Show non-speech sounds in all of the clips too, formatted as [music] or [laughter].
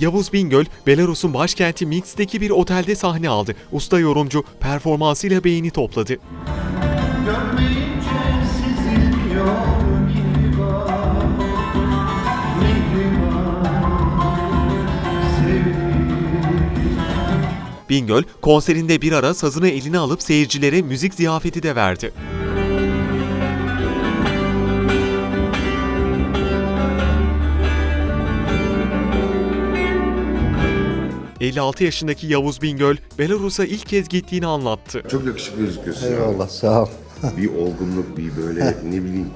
Yavuz Bingöl, Belarus'un başkenti Minsk'teki bir otelde sahne aldı. Usta yorumcu performansıyla beğeni topladı. Bingöl, konserinde bir ara sazını eline alıp seyircilere müzik ziyafeti de verdi. ...56 yaşındaki Yavuz Bingöl, Belarus'a ilk kez gittiğini anlattı. Çok yakışıklı gözüküyorsun. Eyvallah sağ ol. Bir olgunluk, bir böyle [laughs] ne bileyim.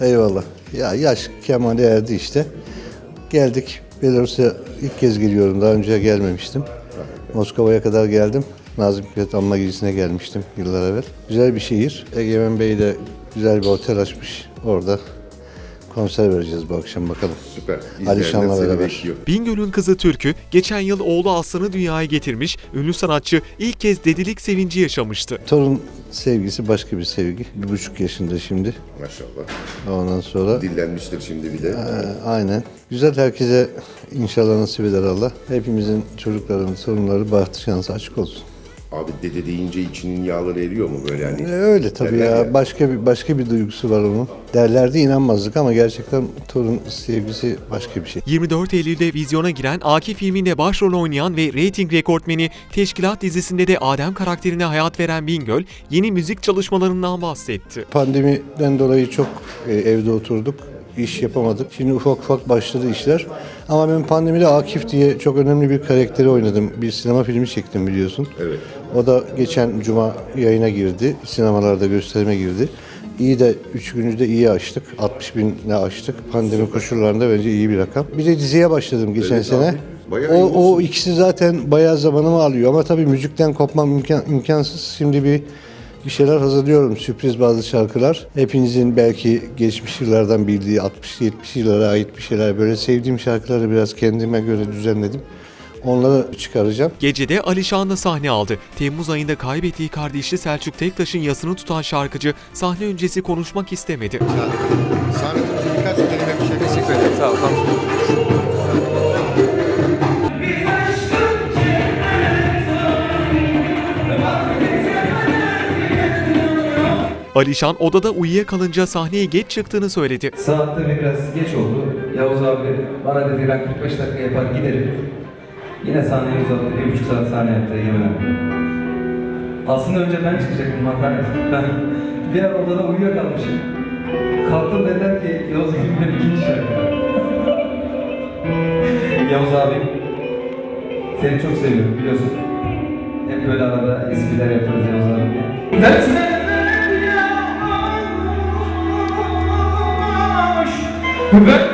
Eyvallah. Ya yaş kemale erdi işte. Geldik. Belarus'a ilk kez geliyorum. Daha önce gelmemiştim. Moskova'ya kadar geldim. Nazım Hikmet Anma Gecesi'ne gelmiştim yıllar evvel. Güzel bir şehir. Egemen Bey de güzel bir otel açmış. Orada konser vereceğiz bu akşam bakalım. Süper. Alişan'la beraber. Bingöl'ün kızı Türkü, geçen yıl oğlu Aslan'ı dünyaya getirmiş, ünlü sanatçı ilk kez dedilik sevinci yaşamıştı. Torun sevgisi başka bir sevgi. Bir buçuk yaşında şimdi. Maşallah. Ondan sonra Dillenmiştir şimdi bir de. Ee, Aynen. Güzel herkese inşallah nasip eder Allah. Hepimizin çocukların, sorunları, bahtı şansı açık olsun. Abi dede deyince içinin yağları eriyor mu böyle hani? Ee, Öyle tabii ya. ya. Başka bir başka bir duygusu var onun. Derlerdi inanmazdık ama gerçekten torun sevgisi başka bir şey. 24 Eylül'de vizyona giren Akif filminde başrol oynayan ve reyting rekortmeni Teşkilat dizisinde de Adem karakterine hayat veren Bingöl, yeni müzik çalışmalarından bahsetti. Pandemiden dolayı çok e, evde oturduk. İş yapamadık. Şimdi ufak ufak başladı işler. Ama ben pandemide Akif diye çok önemli bir karakteri oynadım. Bir sinema filmi çektim biliyorsun. Evet. O da geçen cuma yayına girdi. Sinemalarda gösterime girdi. İyi de 3 günü de iyi açtık. 60 binle açtık. Pandemi koşullarında bence iyi bir rakam. Bir de diziye başladım geçen Evet sene. abi, bayağı O, o olsun. ikisi zaten bayağı zamanımı alıyor. Ama tabii müzikten kopmam imkan, imkansız. Şimdi bir bir şeyler hazırlıyorum. Sürpriz bazı şarkılar. Hepinizin belki geçmiş yıllardan bildiği 60-70 yıllara ait bir şeyler. Böyle sevdiğim şarkıları biraz kendime göre düzenledim. Onları çıkaracağım. Gecede Alişan'la sahne aldı. Temmuz ayında kaybettiği kardeşi Selçuk Tektaş'ın yasını tutan şarkıcı sahne öncesi konuşmak istemedi. Sahnede birkaç kelime bir şey teşekkür ederim. Sağ ol. Alişan odada uyuyakalınca sahneye geç çıktığını söyledi. Saat de biraz geç oldu. Yavuz abi bana dedi ben 45 dakika yapar giderim. Yine sahneyi uzattı. Bir buçuk saat sahne yaptı abi. Aslında önce ben çıkacaktım hakaret. Ben [laughs] bir ara odada uyuyakalmışım. Kalktım dediler ki Yavuz Gülben ikinci şarkı. [laughs] Yavuz abi seni çok seviyorum biliyorsun. Hep böyle arada espriler yaparız Yavuz abi diye. Dersler Ben